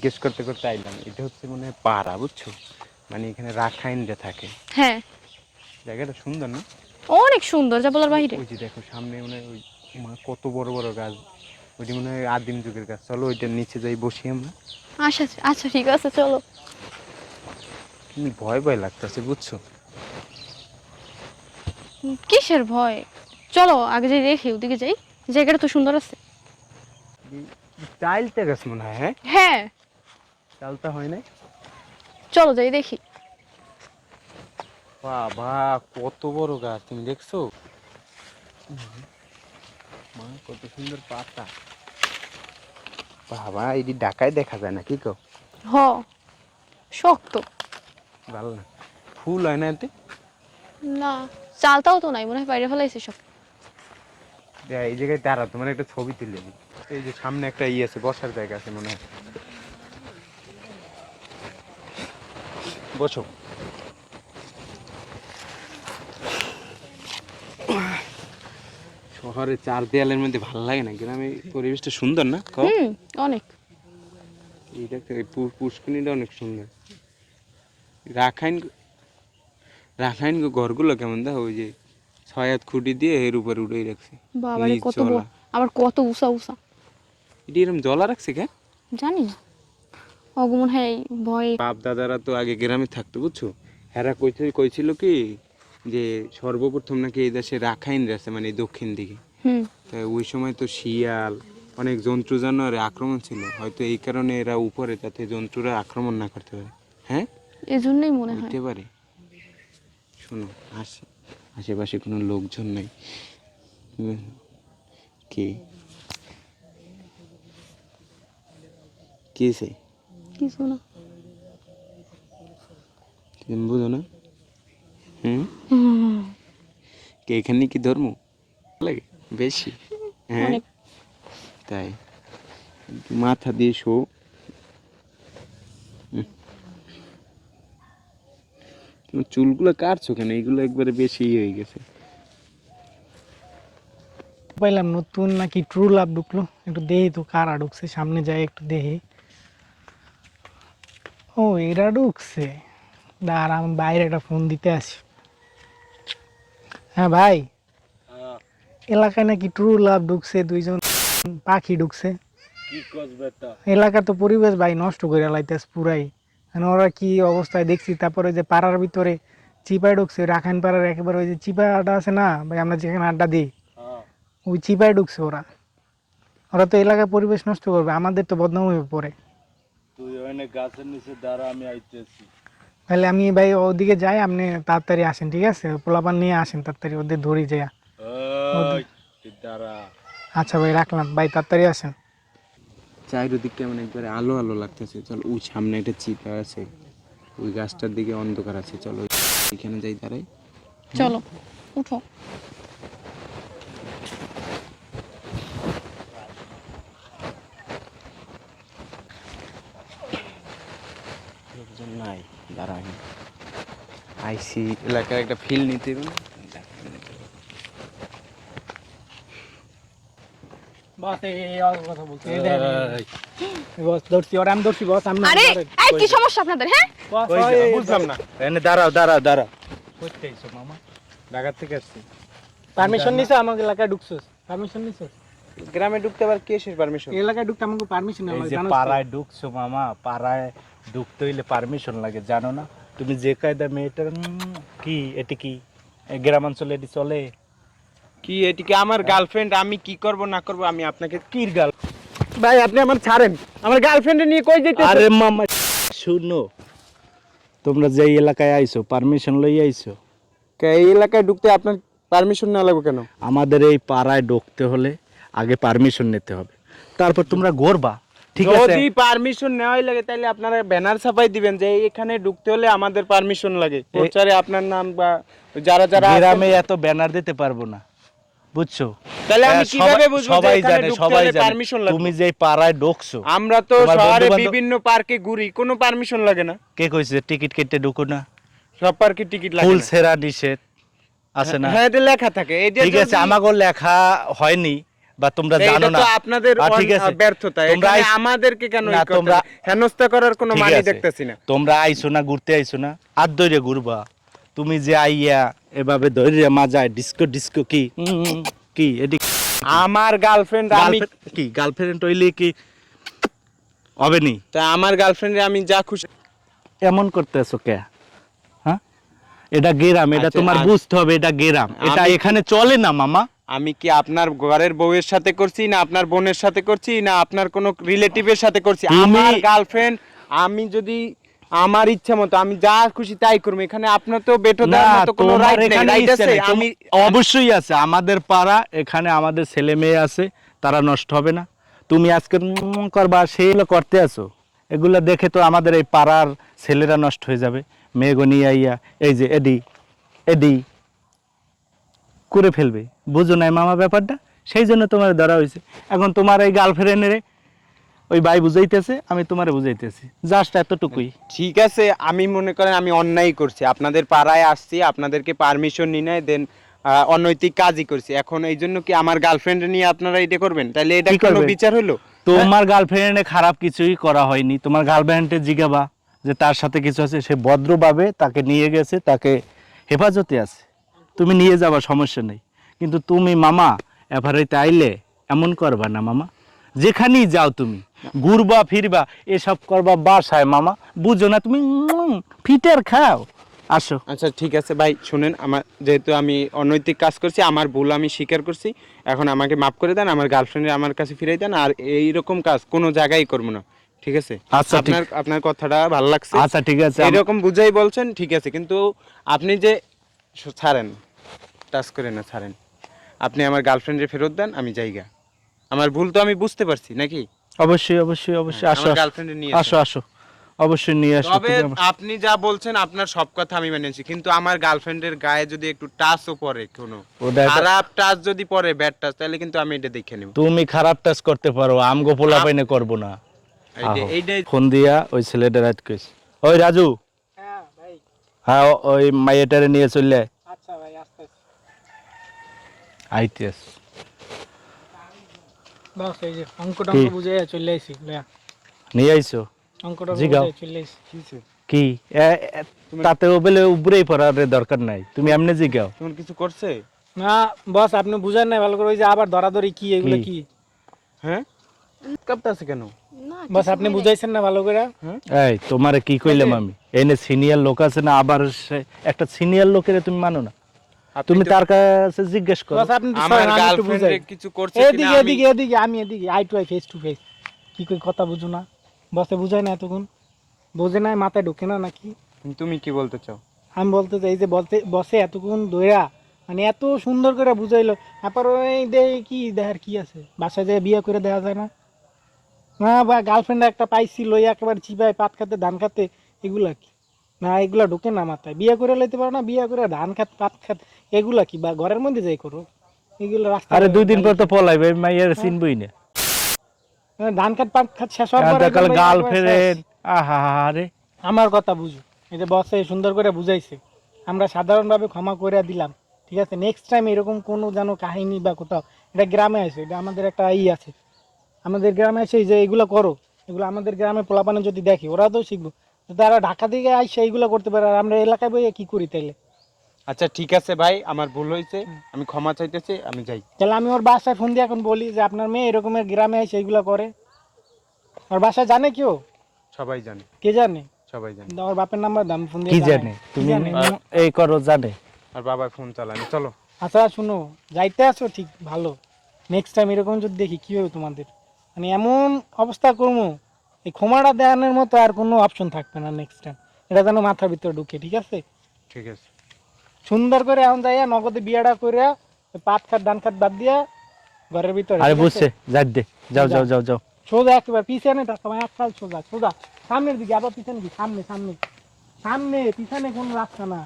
জিজ্ঞেস করতে করতে আইলাম এটা হচ্ছে মনে হয় পাড়া বুঝছ? মানে এখানে রাখাইনরা থাকে। হ্যাঁ। জায়গাটা সুন্দর না? অনেক সুন্দর যা বলার বাইরে ওই যে দেখো সামনে মনে ওই কত বড় বড় গাছ। ওইটি মনে হয় আদিম যুগের গাছ। চলো ওইটার নিচে যাই বসি আমরা। আচ্ছা আচ্ছা ঠিক আছে চলো। ভয় ভয় লাগতেছে বুঝছ? কিসের ভয়? চলো আগে যাই দেখি ওদিকে যাই। জায়গাটা তো সুন্দর আছে। চাইলতে গাছ মনে হয় হ্যাঁ? হ্যাঁ। চালতা হয় না চলো যাই দেখি। বাবা কত বড় গাছ তুমি দেখছ? মা কত সুন্দর পাতা। বাবা এটি ঢাকায় দেখা যায় না কি কো হ শক্ত। ভালো না। ফুল হয় না এতে? না চালতাও তো নাই মনে হয় বাইরে ফেলাইছে সব। এই জায়গায় দাঁড়া তোমার একটা ছবি তুলে এই যে সামনে একটা ইয়ে আছে বসার জায়গা আছে মনে হয়। বসো। শহরে চার দেয়ালের মধ্যে ভালো লাগে না? গ্রামে পরিবেশটা সুন্দর না? হুম অনেক। এইটা একটা- এই পু- পুষ্করিণীটা অনেক সুন্দর। রাখাইন রাখাইন ঘরগুলো কেমন দেখো? ওই যে ছয় হাত খুঁটি দিয়ে এর উপরে উঠেই রাখছে। বাবা কত আবার কত উষা উষা এটি এরকম জলা রাখছে কে জানি না। অগমন হয় ভয়। বাপ দাদারা তো আগে গ্রামে থাকতো বুঝছ? হেরা কইছিল কইছিল কি যে সর্বপ্রথম নাকি এই দেশে রাখাইন আছে মানে দক্ষিণ দিকে। হুম। তাই ওই সময় তো শিয়াল অনেক জন্তু জানোয়ারের আক্রমণ ছিল। হয়তো এই কারণে এরা উপরে যাতে জন্তুরা আক্রমণ না করতে পারে। হ্যাঁ? এই জন্যই মনে হয়। হইতে পারে। শোনো আশে আশেপাশে কোনো লোকজন নাই। কি? কি সে? কিছু না তুমি বুঝো না? হুম? কে এখানে কি ধর্ম? লাগে বেশি হ্যাঁ? তাই মাথা দিয়ে শো। চুলগুলো কাটছো কেন? এইগুলো একবারে বেশি ইয়ে হয়ে গেছে। পাইলাম নতুন নাকি ট্রু লাভ ঢুকলো? একটু দেহি তো কারা ঢুকছে? সামনে যাই একটু দেহি। ও এরা ঢুকছে। দাঁড়া আমি বাইরে একটা ফোন দিতে আসি। হ্যাঁ ভাই? এলাকায় নাকি ট্রু লাভ ঢুকছে দুইজন পাখি ঢুকছে। এলাকার তো পরিবেশ ভাই নষ্ট করে লাইতেছে পুরাই। মানে ওরা কি অবস্থায় দেখছি তারপরে যে পাড়ার ভিতরে চিপায় ঢুকছে রাখাইন পাড়ার একেবারে ওই যে চিপাটা আছে না ভাই আমরা যেখানে আড্ডা দিই ওই চিপায় ঢুকছে ওরা। ওরা তো এলাকার পরিবেশ নষ্ট করবে আমাদের তো বদনাম হয়ে পড়ে। তুই ওখানে গাছের নিচে দাঁড়া আমি আইতেছি। তাহলে আমি ভাই ওদিকে যাই আপনি তাড়াতাড়ি আসেন ঠিক আছে? পোলাপান নিয়ে আসেন তাড়াতাড়ি ওদের ধরি দাঁড়া। আচ্ছা ভাই রাখলাম। ভাই তাড়াতাড়ি আসেন। চারিদিক কেমন একবারে আলো আলো লাগতেছে। চল ওই সামনে একটা চিপা আছে। ওই গাছটার দিকে অন্ধকার আছে। চলো এখানে যাই দাঁড়াই। চলো উঠো লোকজন নাই দাঁড়াই আইসি এলাকার একটা ফিল নিতে হবে না? বস এই কথা বলতে বস ধরছি ওরা আমি ধরছি বস আমি আরে এই কি সমস্যা আপনাদের হ্যাঁ? বুঝলাম না। এনে দাঁড়াও দাঁড়াও দাঁড়াও। মামা। ঢাকা থেকে আসছি। পারমিশন নিছো আমাকে এলাকায় ঢুকছো পারমিশন নিছো? গ্রামে ঢুকতে আবার কে শেষ পারমিশন এলাকায় ঢুকতে আমাকে পারমিশন এই যে পাড়ায় ঢুকছো মামা পাড়ায় ঢুকতে হইলে পারমিশন লাগে জানো না? তুমি যে কায়দা মেয়েটার কি এটি কি? গ্রামাঞ্চলে এটি চলে? কি এটি কি আমার গার্লফ্রেন্ড আমি কি করব না করব আমি আপনাকে কি গাল ভাই আপনি আমার ছাড়েন। আমার গার্লফ্রেন্ড নিয়ে কই যেতে আরে মামা শুনো তোমরা যে এলাকায় আইছো পারমিশন লই আইছো? এই এলাকায় ঢুকতে আপনার পারমিশন না লাগবে কেন? আমাদের এই পাড়ায় ঢুকতে হলে আগে পারমিশন নিতে হবে। তারপর তোমরা গড়বা। ঠিক আছে। যদি পারমিশন নেওয়াই লাগে তাহলে আপনারা ব্যানার ছাপাই দিবেন যে এখানে ঢুকতে হলে আমাদের পারমিশন লাগে। প্রচারে আপনার নাম বা যারা যারা গ্রামে এত ব্যানার দিতে পারব না বুঝছ? তাহলে আমি হ্যাঁ, কীভাবে বুঝব সবাই জানে সবাই জানে। তুমি যে পাড়ায় ঢুকছো আমরা তো শহরে বিভিন্ন পার্কে ঘুরি কোনো পারমিশন লাগে না। কে কইছে টিকিট কেটে ঢুকো না? সব পার্কে টিকিট লাগে ফুল নিষেধ আছে না? হ্যাঁ এতে লেখা থাকে। এই যে ঠিক আছে আমাকেও লেখা হয়নি। বা তোমরা জানো না। আপনাদের ঠিক আছে। ব্যর্থতা। তোমরা আমাদেরকে কেন তোমরা- হেনস্থা করার কোনো মানে দেখতেছি না। তোমরা আইছো না ঘুরতে আইছো না। আর দৈরে ঘুরবা। তুমি যে আইয়া এভাবে দৈরে মাজায় ডিস্কো ডিস্কো কি? কি? এটি আমার গার্লফ্রেন্ড আমি কি? গার্লফ্রেন্ড হইলে কি হবে নি তা আমার গার্লফ্রেন্ডে আমি যা খুশি এমন করতেছো কে? হ্যাঁ? এটা গেরাম এটা আচ্ছা, তোমার বুঝতে হবে এটা গেরাম। এটা এখানে চলে না মামা। আমি কি আপনার ঘরের বউয়ের সাথে করছি না আপনার বোনের সাথে করছি না আপনার কোনো রিলেটিভের সাথে করছি? আমার গার্লফ্রেন্ড আমি যদি আমার ইচ্ছা মতো আমি যা খুশি তাই করব। এখানে আপনার তো বেটো দেওয়ার মতো কোনো রাইট নেই রাইট আছে? আমি অবশ্যই আছে আমাদের পাড়া এখানে আমাদের ছেলে মেয়ে আছে তারা নষ্ট হবে না। তুমি আজকে করবা সেইগুলো করতে আছো। এগুলো দেখে তো আমাদের এই পাড়ার ছেলেরা নষ্ট হয়ে যাবে। মেয়েগো নিয়ে আইয়া এই যে এডি এডি করে ফেলবে। বুঝো নাই মামা ব্যাপারটা? সেই জন্য তোমার ধরা হয়েছে। এখন তোমার এই গার্লফ্রেন্ডের ওই ভাই বুঝাইতেছে আমি তোমারে বুঝাইতেছি। জাস্ট এতটুকুই। ঠিক আছে আমি মনে করেন আমি অন্যায় করছি। আপনাদের পাড়ায় আসছি আপনাদেরকে পারমিশন নিয়ে নেয় দেন অনৈতিক কাজই করছি। এখন এই জন্য কি আমার গার্লফ্রেন্ড নিয়ে আপনারা এটা করবেন? তাহলে এটা কি কোনো? বিচার হলো তোমার গার্লফ্রেন্ডে খারাপ কিছুই করা হয়নি। তোমার গার্লফ্রেন্ডে জিজ্ঞাবা যে তার সাথে কিছু আছে সে ভদ্রভাবে তাকে নিয়ে গেছে তাকে হেফাজতে আছে। তুমি নিয়ে যাবা সমস্যা নেই। কিন্তু তুমি মামা এভারেতে আইলে এমন করবা না মামা। যেখানেই যাও তুমি ঘুরবা ফিরবা এসব করবা বাসায় মামা। বুঝো না তুমি ফিটার খাও। আসো। আচ্ছা ঠিক আছে ভাই শুনেন আমার যেহেতু আমি অনৈতিক কাজ করছি আমার ভুল আমি স্বীকার করছি। এখন আমাকে মাফ করে দেন আমার গার্লফ্রেন্ডে আমার কাছে ফিরাই দেন আর এইরকম কাজ কোনো জায়গায় করব না ঠিক আছে? আচ্ছা, আপনার আপনার কথাটা ভালো লাগছে। আচ্ছা ঠিক আছে। এরকম বুঝাই বলছেন ঠিক আছে। কিন্তু আপনি যে ছাড়েন। টাচ করে না ছাড়েন। আপনি আমার গার্লফ্রেন্ডে ফেরত দেন আমি জায়গা আমার ভুল তো আমি বুঝতে পারছি নাকি? অবশ্যই অবশ্যই অবশ্যই। হ্যাঁ, আসো গার্লফ্রেন্ডে নিয়ে আসো আসো। অবশ্যই নিয়ে আসো তবে আপনি যা বলছেন আপনার সব কথা আমি মেনেছি। কিন্তু আমার গার্লফ্রেন্ডের গায়ে যদি একটু টাচও পড়ে কোনো খারাপ টাচ যদি পড়ে ব্যাড টাচ তাহলে কিন্তু আমি এটা দেখে নেব। তুমি খারাপ টাচ করতে পারো আম পোলা পাইনে করব না। এইটাই ফোন দিয়া ওই ছেলেটা রাত কইস ওই রাজু হ্যাঁ ও- ওই মাইয়াটারে নিয়ে চললে আচ্ছা ভাই আস্তে আস্তে আইতেস বাস এই যে অঙ্ক বুঝে চলে আইছি নিয়ে আইছো? অঙ্ক বুঝে চলে আইছি। কি এ- এ- বলে উপরেই পড়ার দরকার নাই। তুমি এমনি জিগাও কিছু করছে? না বস আপনি বুঝেন না ভালো করে ওই যে আবার ধরাধরি কি এগুলো কি? হ্যাঁ? কাঁপতে আছে কেন? বস আপনি বুঝাইছেন না ভালো করে? এই তোমারে কি কইলাম আমি? এনে সিনিয়র লোক আছে না আবার একটা সিনিয়র লোকের তুমি মানো না? তুমি তার কাছে জিজ্ঞেস করো। বস আপনি আমার সরেন, আমি একটু বুঝাই। গার্লফ্রেন্ড কিছু করছে এদিকে এদিকে এদিকে আমি এদিকে eye to eye face to face কি কই কথা বুঝো না। বসে বুঝাই না এতক্ষণ। বোঝে না মাথায় ঢোকে না নাকি? তুমি কি বলতে চাও? আমি বলতে চাই যে বলতে বসে এতক্ষণ দইরা মানে এত সুন্দর করে বুঝাইলো। তারপর ওই দে কি দেখার কি আছে? বাসায় যায় বিয়ে করে দেওয়া যায় না? না বা গার্লফ্রেন্ড একটা পাইছি লই একেবারে চিবাই পাত খাতে ধান খাতে এগুলা কি? না এগুলা ঢোকে না মাথায়। বিয়ে করে লইতে পারো না বিয়ে করে ধান খাত পাত খাত এগুলা কি? বা ঘরের মধ্যে যাই করো এগুলো রাস্তা আরে দুই দিন পর তো পলাইবে মাইয়ার চিনবই না। ধান খাত পাত খাত শেষ হওয়ার পরে গার্লফ্রেন্ড আহা রে আমার কথা বুঝো। এই যে বসে সুন্দর করে বুঝাইছে। আমরা সাধারণভাবে ক্ষমা করে দিলাম। ঠিক আছে নেক্সট টাইম এরকম কোনো যেন কাহিনী বা কোথাও এটা গ্রামে আছে এটা আমাদের একটা ই আছে। আমাদের গ্রামে এই যে এগুলো করো এগুলো আমাদের গ্রামে পোলাপানে যদি দেখি ওরা তো শিখব। তারা ঢাকা থেকে আইসে এইগুলো করতে পারে আর আমরা এলাকায় বইয়ে কি করি তাইলে? আচ্ছা ঠিক আছে ভাই আমার ভুল হয়েছে আমি ক্ষমা চাইতেছি আমি যাই। তাহলে আমি ওর বাসায় ফোন দিয়ে এখন বলি যে আপনার মেয়ে এরকমের গ্রামে এসে এইগুলো করে। ওর বাসায় জানে কেউ সবাই জানে। কে জানে? সবাই জানে। ওর বাপের নাম্বার দাম ফোন দিয়ে কি জানে? তুমি এই করো জানে। আর বাবা ফোন চালানি চলো। আচ্ছা শুনো যাইতে আছো ঠিক ভালো। নেক্সট টাইম এরকম যদি দেখি কি হবে তোমাদের? মানে এমন অবস্থা করব এই ক্ষমাটা দেওয়ানোর মতো আর কোনো অপশন থাকবে না নেক্সট টাইম এটা যেন মাথার ভিতরে ঢুকে ঠিক আছে? ঠিক আছে। সুন্দর করে এখন যাইয়া নগদে বিয়াটা করে ওই পাত খাত ডান খাট বাদ দিয়া ঘরের ভিতরে আরে? বুঝছে যাই দে যাও যাও যাও যাও। সোজা একেবারে পিছনে থাকতাম এককাল সোজা সোজা। সামনের দিকে আবার পিছনে কি সামনে সামনে। সামনে পিছনে কোনো রাস্তা না।